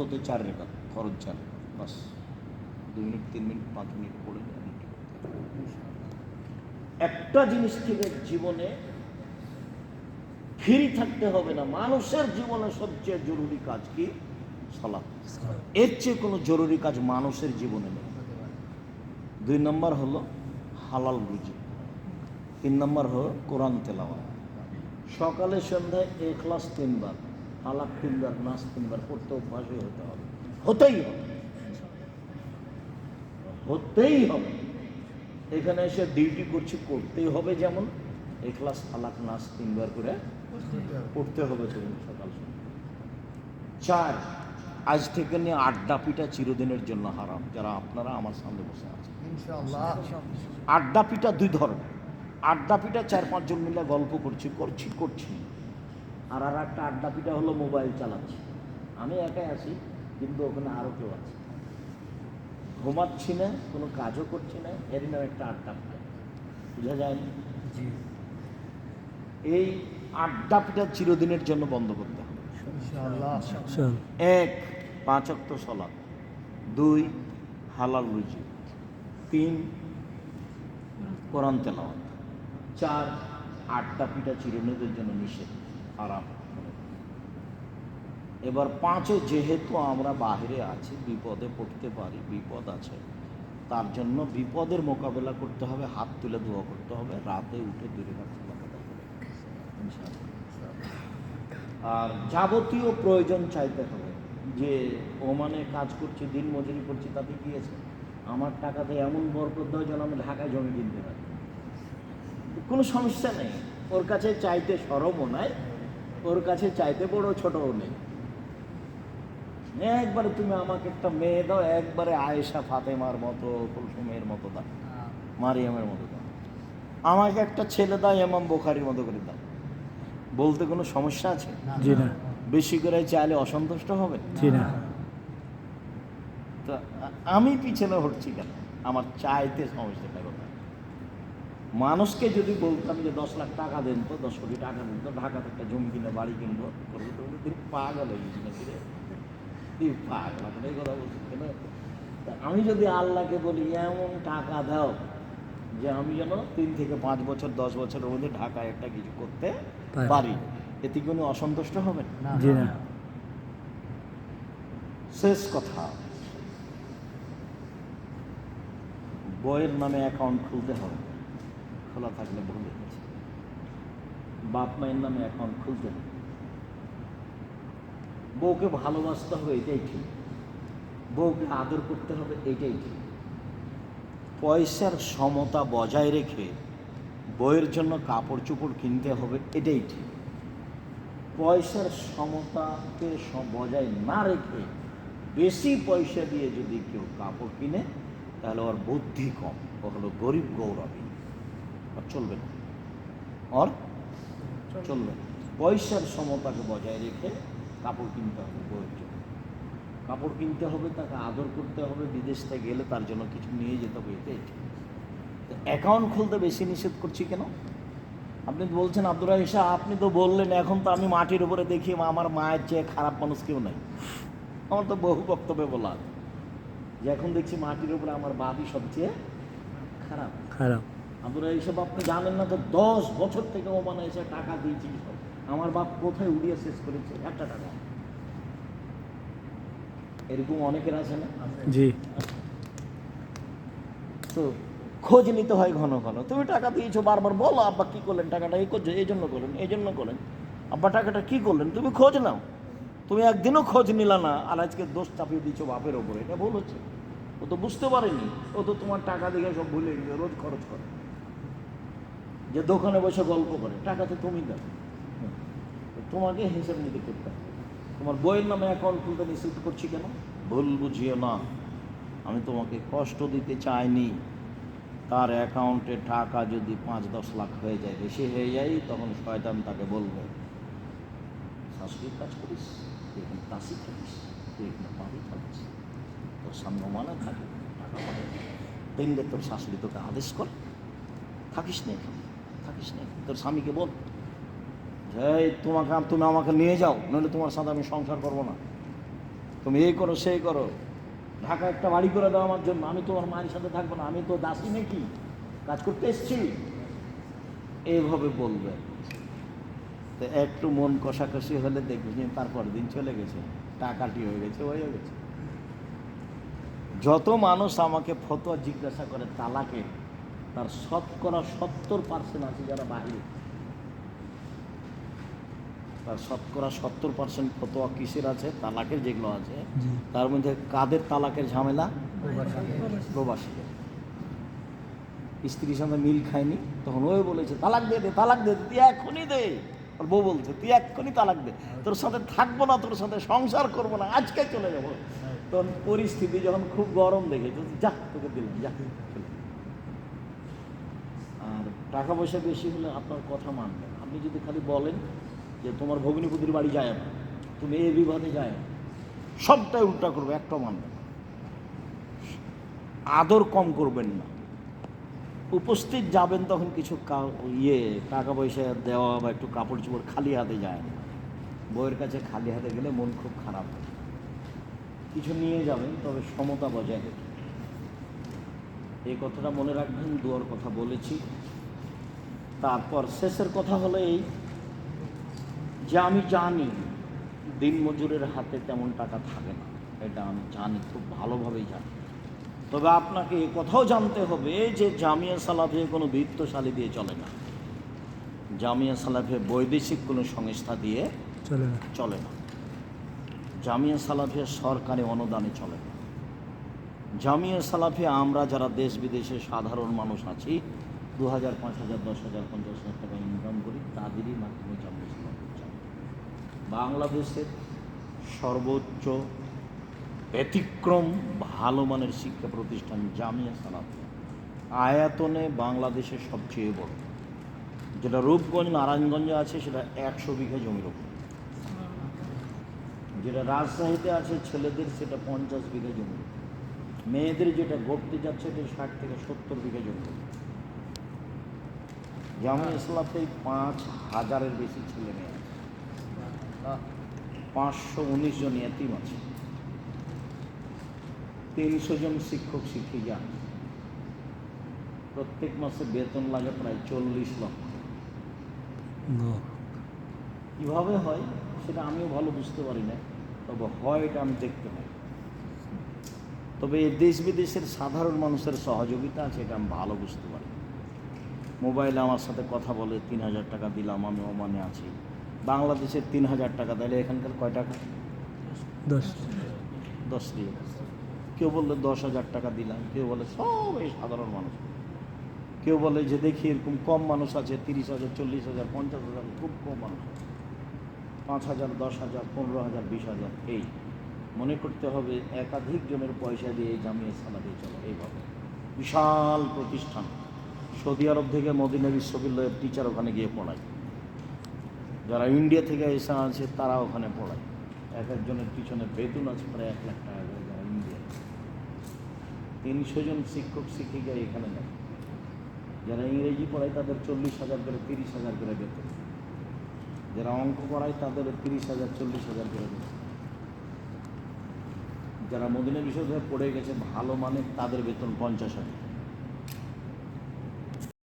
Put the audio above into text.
অন্তত চার রেখা ফরজ চার, বাস। দু মিনিট, তিন মিনিট, পাঁচ মিনিট পড়ে একটা জিনিস থেকে জীবনে ফ্রি থাকতে হবে না। মানুষের জীবনে সবচেয়ে জরুরি কাজ কি? সালাত। এর চেয়ে কোনো জরুরি কাজ মানুষের জীবনে নেই। দুই নম্বর হলো হালাল রুজি। তিন নম্বর হলো কোরআন তেলাওয়া সকালে, সন্ধ্যায় এ ক্লাস তিনবার। আলাপ তিনবার নাচ তিনবার পড়তে অভ্যাসই হতে হবে। হতেই হবে। হতেই হবে। এখানে এসে ডিউটি করছি করতেই হবে যেমন। এ ক্লাস আলাপ নাচ তিনবার করে পড়তে হবে তুমি সকাল চার আজ থেকে নিয়ে আড্ডা পিঠা চিরদিনের জন্য হারাম। যারা আপনারা আমার সামনে বসে আছেন। আড্ডা পিঠা দুই ধরনের। আড্ডা পিঠা চার পাঁচজন মিলে গল্প করছি করছি করছি। আর আর একটা আড্ডা পিঠা হলো মোবাইল চালাচ্ছি। আমি একাই আছি কিন্তু ওখানে আরও কেউ আছে। ঘুমাচ্ছি না কোনো কাজও করছি না এর নাম একটা আড্ডা পিঠা। বোঝা যায়নি এই আড্ডা পিঠা চিরদিনের জন্য বন্ধ করতে হবে। এক পাঁচ অক্ট সলাপ দুই হালাল রুজি। তিন কোরআন তেলাওয়াত। চার আটটা পিঠা চিরদিনের জন্য নিষেধ। আরাম এবার পাঁচে যেহেতু আমরা বাইরে আছি, বিপদে পড়তে পারি, বিপদ আছে, তার জন্য বিপদের মোকাবেলা করতে হবে, হাত তুলে দোয়া করতে হবে, রাতে উঠে দূরে আর যাবতীয় প্রয়োজন চাইতে হবে। যে ওমানে কাজ করছি, দিন মজুরি করছি, তাতে আছে? আমার টাকাতে এমন বরকত দেয় যেন আমি ঢাকায় জমি কিনতে পারি। কোনো সমস্যা নেই। ওর কাছে চাইতে সরমও নাই। ওর কাছে চাইতে বড় ছোটও নেই। একবারে তুমি আমাকে একটা মেয়ে দাও একবারে আয়েশা ফাতেমার মতো কুলসুমের মতো দাও মারিয়ামের মতো দাও। আমাকে একটা ছেলে দাও এমাম বোখারির মতো করে দাও। বলতে কোনো সমস্যা আছে? জি না। বেশি করে চাইলে অসন্তুষ্ট হবে? জি না। তো আমি পিছনে হটছি কেন? আমার চাইতে সমস্যাটা কোথায়? মানুষকে যদি বলতাম যে দশ লাখ টাকা দেন তো দশ কোটি টাকা দেন তো ঢাকাতে একটা জমি কিনে বাড়ি কিনবো করব তো। তুই পাগল হয়ে গেছি নাকি রে? তুই পাগল এখন এই কথা বলছিস কেন? আমি যদি আল্লাহকে বলি এমন টাকা দাও যে আমি যেন তিন থেকে পাঁচ বছর দশ বছরের মধ্যে ঢাকায় একটা কিছু করতে পারি। এতে কোনো অসন্তুষ্ট হবেন? না জি না। শেষ কথা। বইয়ের নামে অ্যাকাউন্ট খুলতে হবে। খোলা থাকলে ভুলে গেছে বাপ মায়ের নামে অ্যাকাউন্ট খুলতে বউকে ভালোবাসতে হবে, এটাই ঠিক। বউকে আদর করতে হবে, এটাই ঠিক। পয়সার সমতা বজায় রেখে বইয়ের জন্য কাপড় চোপড় কিনতে হবে, এটাই ঠিক। পয়সার সমতাকে বজায় না রেখে বেশি পয়সা দিয়ে যদি কেউ কাপড় কিনে, তাহলে ওর বুদ্ধি কম। ও হলো গরিব গৌরবী। চলবে না। ওর চলবে পয়সার সমতাকে বজায় রেখে কাপড় কিনতে হবে বইয়ের জন্য। কাপড় কিনতে হবে, তাকে আদর করতে হবে, বিদেশ থেকে গেলে তার জন্য কিছু নিয়ে যেতে হবে, এটাই অ্যাকাউন্ট খুলতে বেশি নিষেধ করছি কেন? আপনি বলছেন, আব্দুর রাহিসা আপনি তো বললেন, এখন তো আমি মাটির উপরে দেখি আমার মায়ের চেয়ে খারাপ মানুষ কেউ নাই। আমার তো বহু বক্তব্যে বলা। যে, এখন দেখছি মাটির উপরে আমার বাপই সবচেয়ে খারাপ। খারাপ। আব্দুর এইসব আপনি জানেন না তো? দশ বছর থেকে ও মানে এসে টাকা দিয়েছি আমার বাপ কোথায় উড়িয়ে শেষ করেছে? একটা টাকা। এরকম অনেকের আছে না? জি। তো খোঁজ নিতে হয় ঘন ঘন। তুমি টাকা দিয়েছ বারবার বলো আব্বা কি করলেন টাকাটা? এই করছ এই জন্য করলেন এই জন্য করলেন। আব্বা টাকাটা কি করলেন? তুমি খোঁজ নাও। তুমি একদিনও খোঁজ নিলা না। আর আজকে দোষ চাপিয়ে দিচ্ছ বাপের ওপরে। এটা ভুল হচ্ছে। ও তো বুঝতে পারেনি। ও তো তোমার টাকা দিকে সব ভুলে গেছে। রোজ খরচ করে। যে দোকানে বসে গল্প করে, টাকা তো তুমি দাও। তোমাকে হিসেব নিতে করতে তোমার বইয়ের নামে অ্যাকাউন্ট খুলতে নিষেধ করছি কেন? ভুল বুঝিও না। আমি তোমাকে কষ্ট দিতে চাইনি। তার অ্যাকাউন্টে টাকা যদি পাঁচ দশ লাখ হয়ে যায়, বেশি হয়ে যায়, তখন শয়তান তাকে বলবে শাশুড়ির কাজ করিস, তুই এখানে তাসি তুই এখানে থাকিস। তোর সামনে মানে থাকে, টাকা পাবে। তোর শাশুড়ি তোকে আদেশ কর। থাকিস না এখানে। থাকিস না। তোর স্বামীকে বল। যে "এই, তোমাকে তুমি আমাকে নিয়ে যাও নইলে তোমার সাথে আমি সংসার করব না। তুমি এই করো সেই করো। ঢাকা একটা বাড়ি করে দাও আমার জন্য। আমি তোমার মায়ের সাথে থাকব না। আমি তো দাসী নাকি? কাজ করতে এসছি। এইভাবে বলবে। তো একটু মন কষাকষি হলে দেখবে যে তারপর দিন চলে গেছে। টাকাটি হয়ে গেছে হয়ে গেছে। যত মানুষ আমাকে ফতোয়া জিজ্ঞাসা করে তালাকে তার শতকরা সত্তর পার্সেন্ট আছে যারা বাহিরে। তার শতকরা সত্তর পার্সেন্ট ফতোয়া কিসের আছে? তালাকের যেগুলো আছে। তার মধ্যে কাদের তালাকের ঝামেলা? প্রবাসীদের। স্ত্রীর সঙ্গে মিল খায়নি তখন ওই বলেছে তালাক দে দে তালাক দে তুই এক্ষুনি দে। আর বউ বলছে তুই এক্ষুনি তালাক দে। তোর সাথে থাকব না তোর সাথে সংসার করব না আজকে চলে যাব। তখন পরিস্থিতি যখন খুব গরম দেখেছে যা তোকে দিলাম যা। চলে। আর টাকা পয়সা বেশি হলে আপনার কথা মানবে আপনি যদি খালি বলেন যে তোমার ভগ্নিপতির বাড়ি যায় না, তুমি এই বিবাদে যায় না, সবটাই উল্টা করবে একটা মানবে না। আদর কম করবেন না। উপস্থিত যাবেন তখন কিছু ইয়ে টাকা পয়সা দেওয়া বা একটু কাপড় চোপড় খালি হাতে যায় না। বইয়ের কাছে খালি হাতে গেলে মন খুব খারাপ হয়। কিছু নিয়ে যাবেন, তবে সমতা বজায় রেখে। এই কথাটা মনে রাখবেন, দুয়ার কথা বলেছি। তারপর শেষের কথা হলো এই যে আমি জানি দিনমজুরের হাতে তেমন টাকা থাকে না। এটা আমি জানি খুব ভালোভাবেই জানি। তবে আপনাকে এ কথাও জানতে হবে যে জামিয়া সালাফে কোনো বৃত্তশালী দিয়ে চলে না। জামিয়া সালাফে বৈদেশিক কোনো সংস্থা দিয়ে চলে না। চলে না। জামিয়া সালাফে সরকারি অনুদানে চলে না। জামিয়া সালাফে আমরা যারা দেশ বিদেশে সাধারণ মানুষ আছি দু হাজার পাঁচ হাজার দশ হাজার পঞ্চাশ হাজার টাকা ইনকাম করি, তাদেরই মাধ্যমে চলে বাংলাদেশের সর্বোচ্চ ব্যতিক্রম ভালো মানের শিক্ষা প্রতিষ্ঠান জামিয়া সালাফে আয়াতনে বাংলাদেশের সবচেয়ে বড়। যেটা রূপগঞ্জ, নারায়ণগঞ্জে আছে, সেটা একশো বিঘা জমির ওপর। যেটা রাজশাহীতে আছে, ছেলেদের সেটা পঞ্চাশ বিঘা জমি। মেয়েদের যেটা গড়তে যাচ্ছে, সেটা ষাট থেকে সত্তর বিঘা জমি। জামিয়া ইসলামে পাঁচ হাজারের বেশি ছেলে মেয়ে। আছে পাঁচশো উনিশ জন এতিম আছে। তিনশো জন শিক্ষক, শিক্ষিকা। প্রত্যেক মাসে বেতন লাগে প্রায় চল্লিশ লক্ষ। কীভাবে হয় সেটা আমিও ভালো বুঝতে পারি না, তবে হয় এটা আমি দেখতে পাই। তবে দেশ বিদেশের সাধারণ মানুষের সহযোগিতা আছে, এটা আমি ভালো বুঝতে পারি। মোবাইলে আমার সাথে কথা বলে তিন হাজার টাকা দিলাম আমি ওমানে আছি। বাংলাদেশের তিন হাজার টাকা দিলে এখানকার কয় টাকা? দশ। দশ দিয়ে। কেউ বললে দশ হাজার টাকা দিলাম কেউ বলে সব এই সাধারণ মানুষ। কেউ বলে যে দেখি এরকম কম মানুষ আছে তিরিশ হাজার চল্লিশ হাজার পঞ্চাশ হাজার খুব কম মানুষ আছে। পাঁচ হাজার দশ হাজার পনেরো হাজার বিশ হাজার এই। মনে করতে হবে একাধিক জনের পয়সা দিয়ে এই জামিয়া সালাদে চলে এইভাবে। বিশাল প্রতিষ্ঠান। সৌদি আরব থেকে মদিনা বিশ্ববিদ্যালয়ের টিচার ওখানে গিয়ে পড়ায়। যারা ইন্ডিয়া থেকে এসে আছে, তারা ওখানে পড়ায়। এক একজনের পিছনে বেতন আছে, প্রায় এক লাখ টাকা করে যারা ইন্ডিয়া তিনশো জন শিক্ষক, শিক্ষিকা এখানে নেয়। যারা ইংরেজি পড়ায়, তাদের চল্লিশ হাজার করে, তিরিশ হাজার করে বেতন। যারা অঙ্ক পড়ায়, তাদের তিরিশ হাজার, চল্লিশ হাজার করে বেতন। যারা মদিনা বিশ্ববিদ্যালয়ে পড়ে গেছে, ভালো মানে তাদের বেতন পঞ্চাশ হাজার।